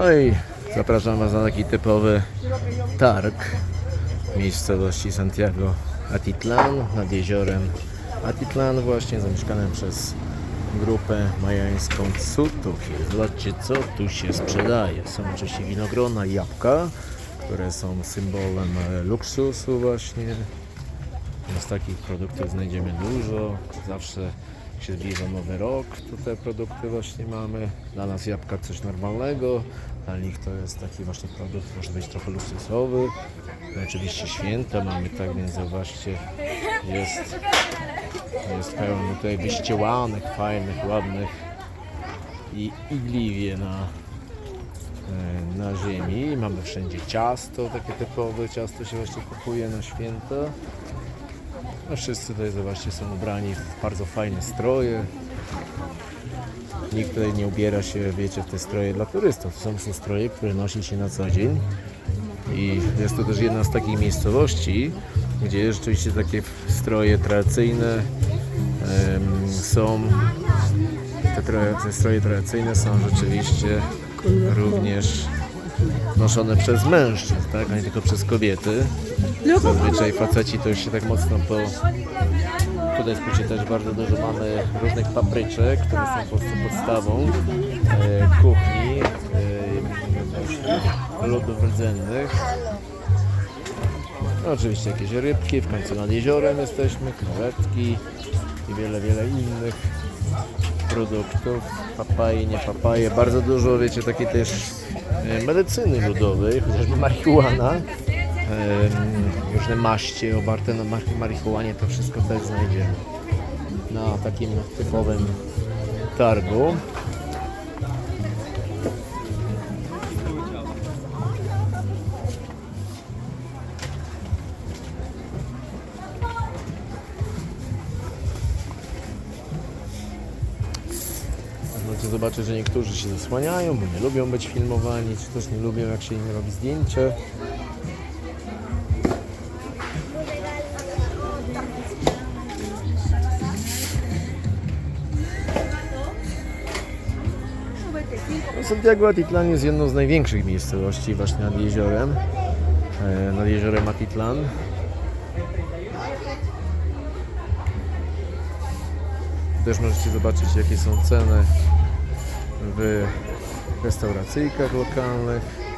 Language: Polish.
No i zapraszam Was na taki typowy targ w miejscowości Santiago Atitlan nad jeziorem Atitlan właśnie zamieszkanym przez grupę majańską Cutuchy. Zobaczcie co tu się sprzedaje. Są oczywiście winogrona i jabłka, które są symbolem e, luksusu właśnie. Z takich produktów znajdziemy dużo. Zawsze jak się zbliża nowy rok, to te produkty właśnie mamy. Dla nas jabłka coś normalnego, dla nich to jest taki właśnie produkt, może być trochę luksusowy. Oczywiście święta mamy, tak więc zobaczcie, jest, jest pełno tutaj wyściełanych, fajnych, ładnych i igliwie na, e, na ziemi. Mamy wszędzie ciasto, takie typowe ciasto się właśnie kupuje na święta. No wszyscy tutaj zobaczcie są ubrani w bardzo fajne stroje. Nikt tutaj nie ubiera się, wiecie, w te stroje dla turystów. To są, są stroje, które nosi się na co dzień. I jest to też jedna z takich miejscowości, gdzie rzeczywiście takie stroje tradycyjne em, są. Te, te stroje tradycyjne są rzeczywiście również noszone przez mężczyzn, tak? a nie tylko przez kobiety. Zazwyczaj faceci to już się tak mocno po... Tutaj spójrzcie też bardzo dużo mamy różnych papryczek, które są po prostu podstawą e, kuchni e, lodów rdzennych. No, oczywiście jakieś rybki, w końcu nad jeziorem jesteśmy, krewetki i wiele, wiele innych produktów, papaje, nie papaje, bardzo dużo, wiecie, takiej też e, medycyny ludowej, chociażby marihuana, różne maście oparte na mar- marihuanie, to wszystko też znajdziemy na takim typowym targu. Możecie zobaczyć, że niektórzy się zasłaniają, bo nie lubią być filmowani, czy też nie lubią jak się im robi zdjęcie. No, Santiago Atitlan jest jedną z największych miejscowości właśnie nad jeziorem, e, nad jeziorem Atitlan. Też możecie zobaczyć jakie są ceny w restauracyjkach lokalnych.